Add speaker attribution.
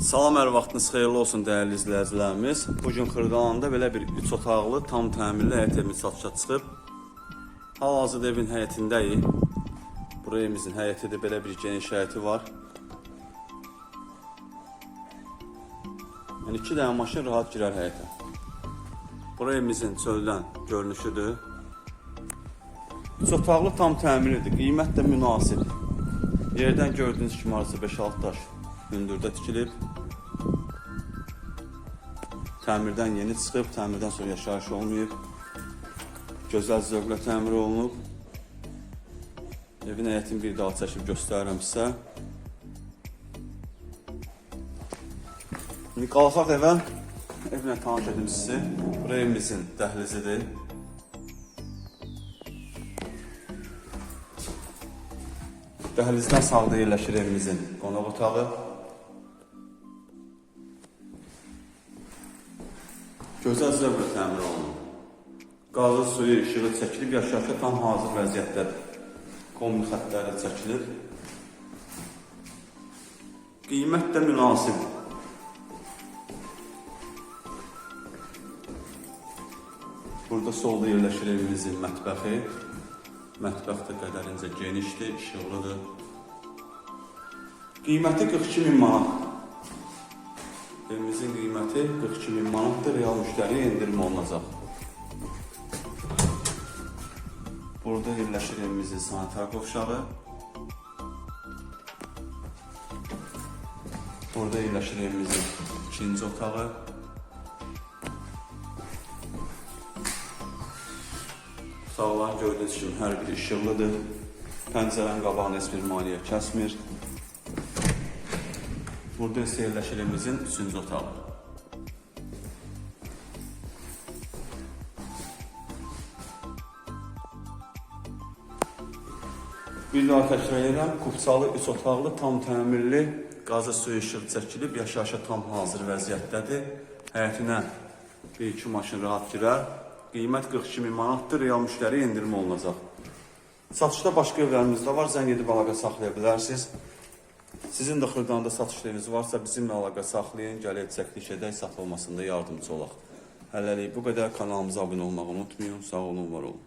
Speaker 1: Salam, hər vaxtınız xeyirli olsun dəyərli izləyicilərimiz. Bu gün Xırdalanında belə bir 3 otaqlı, tam təmirli həyət evimiz satışa çıxıb. Hal-hazırda evin həyətindəyik. Bura evimizin həyətidir, belə bir geniş həyəti var. Yəni 2 dənə maşın rahat girər həyətə. Bura evimizin çöldən görünüşüdür. 3 otaqlı tam təmirlidir, qiymət də münasib. Yerdən gördüyünüz kimi arası 5-6 daş hündürdə tikilib. Təmirdən yeni çıxıb, təmirdən sonra yaşayış olmayıb. Gözəl zövqlə təmir olunub. Evin həyətini bir daha çəkib göstərirəm sizə. İndi qalxaq evə. Evlə tanış edim sizi. Bura evimizin dəhlizidir. Dəhlizdən sağda yerləşir evimizin qonaq otağı. Gözəl zövqlə təmir olunub. Qazı suyu, işığı çəkilib, yaşayışa tam hazır vəziyyətdədir. Kombi xətləri çəkilir. Qiymət də münasibdir. Burada solda yerləşir evimizin mətbəxi. Mətbəx də qədərincə genişdir, işıqlıdır. Qiyməti 42 min manat. Evimizin qiyməti 42 min manatdır, real müştəriyə endirim olunacaq. Burada yerləşir evimizin sanitar qovşağı. Burada yerləşir evimizin ikinci otağı. Sağlar gördüyünüz kimi hər biri işıqlıdır. Pəncərənin qabağını heç bir maliyyə kəsmir. Burada isə yerləşir evimizin üçüncü otağı. Bir daha təkrar edirəm, kupçalı, üç otaqlı, tam təmirli, qazı suyu işıq çəkilib, yaşayışa tam hazır vəziyyətdədir. Həyətinə bir iki maşın rahat girər. Qiymət 42 min manatdır, real müştəri endirim olunacaq. Satışda başqa evlərimiz də var, zəng edib əlaqə saxlaya bilərsiniz. Sizin də Xırdanda satışlarınız varsa bizimlə əlaqə saxlayın, gəlib çəkiliş edək, satılmasında yardımcı olaq. Hələlik bu qədər kanalımıza abunə olmağı unutmayın. Sağ olun, var olun.